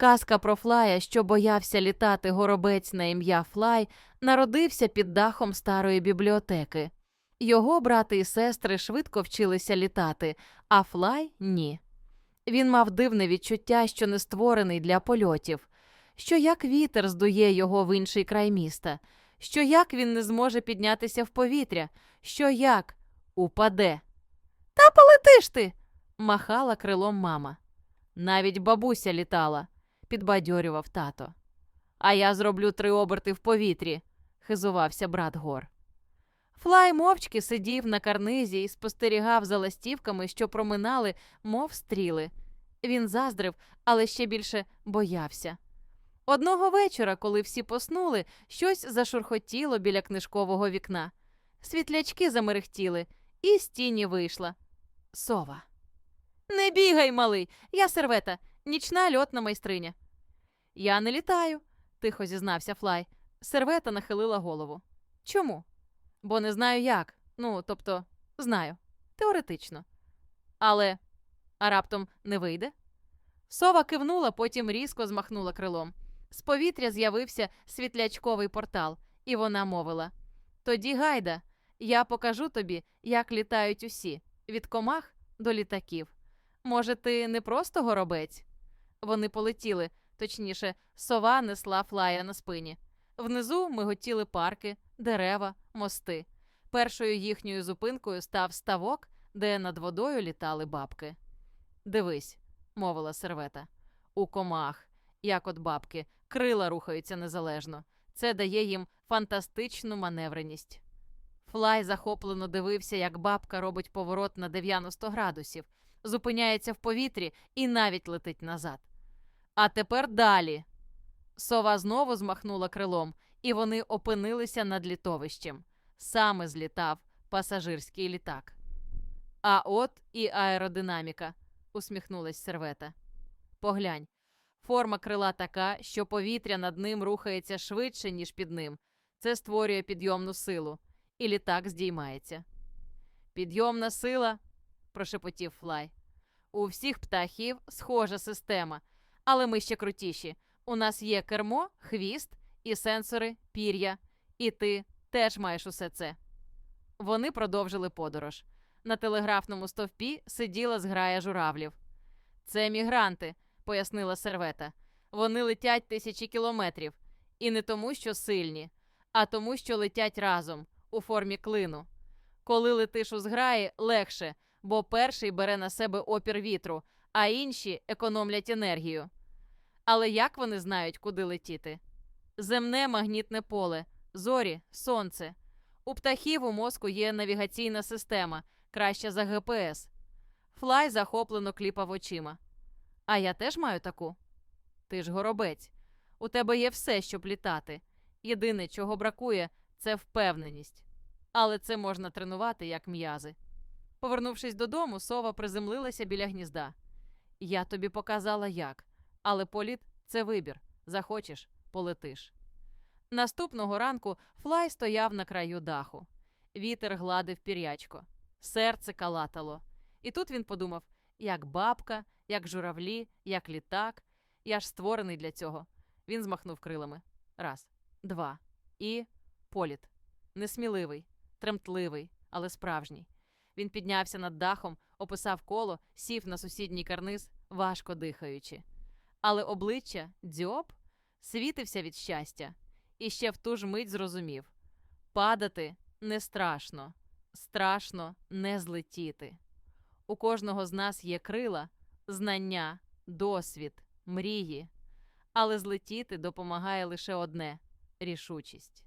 Казка про Флая, що боявся літати горобець на ім'я Флай, народився під дахом старої бібліотеки. Його брати і сестри швидко вчилися літати, а Флай ні. Він мав дивне відчуття, що не створений для польотів, що як вітер здує його в інший край міста, що як він не зможе піднятися в повітря, що як упаде. Та полетиш ти. махала крилом мама. Навіть бабуся літала, підбадьорював тато. А я зроблю три оберти в повітрі, хизувався брат Гор. Флай мовчки сидів на карнизі і спостерігав за ластівками, що проминали, мов стріли. Він заздрив, але ще більше боявся. Одного вечора, коли всі поснули, щось зашурхотіло біля книжкового вікна. Світлячки замерехтіли, і з тіні вийшла. Сова. Не бігай, малий, я сервета, нічна льотна майстриня. Я не літаю, тихо зізнався Флай. Сервета нахилила голову. Чому? Бо не знаю як. Ну, тобто, знаю, теоретично. Але а раптом не вийде? Сова кивнула, потім різко змахнула крилом. З повітря з'явився світлячковий портал, і вона мовила: Тоді, гайда, я покажу тобі, як літають усі, від комах до літаків. Може, ти не просто горобець? Вони полетіли, точніше, сова несла флая на спині. Внизу миготіли парки, дерева, мости. Першою їхньою зупинкою став ставок, де над водою літали бабки. Дивись, мовила сервета. У комах, як от бабки, крила рухаються незалежно. Це дає їм фантастичну маневреність. Флай захоплено дивився, як бабка робить поворот на 90 градусів, зупиняється в повітрі і навіть летить назад. А тепер далі. Сова знову змахнула крилом, і вони опинилися над літовищем. Саме злітав пасажирський літак. А от і аеродинаміка, усміхнулась сервета. Поглянь, форма крила така, що повітря над ним рухається швидше, ніж під ним. Це створює підйомну силу, і літак здіймається. Підйомна сила, прошепотів Флай. У всіх птахів схожа система, але ми ще крутіші. У нас є кермо, хвіст і сенсори, пір'я, і ти теж маєш усе це. Вони продовжили подорож. На телеграфному стовпі сиділа зграя журавлів. Це мігранти, пояснила сервета. Вони летять тисячі кілометрів. І не тому, що сильні, а тому, що летять разом у формі клину. Коли летиш у зграї, легше, бо перший бере на себе опір вітру, а інші економлять енергію. Але як вони знають, куди летіти? Земне магнітне поле, зорі, сонце. У птахів у мозку є навігаційна система, краща за ГПС. Флай захоплено кліпав очима. А я теж маю таку. Ти ж горобець. У тебе є все, щоб літати. Єдине, чого бракує, це впевненість. Але це можна тренувати як м'язи. Повернувшись додому, сова приземлилася біля гнізда. Я тобі показала як, але політ це вибір. Захочеш полетиш. Наступного ранку Флай стояв на краю даху. Вітер гладив пірячко, серце калатало. І тут він подумав: як бабка, як журавлі, як літак. Я ж створений для цього. Він змахнув крилами. Раз, два. І політ. Несміливий, тремтливий, але справжній. Він піднявся над дахом, описав коло, сів на сусідній карниз, важко дихаючи. Але обличчя дзьоб світився від щастя, і ще в ту ж мить зрозумів падати не страшно, страшно не злетіти. У кожного з нас є крила, знання, досвід, мрії, але злетіти допомагає лише одне рішучість.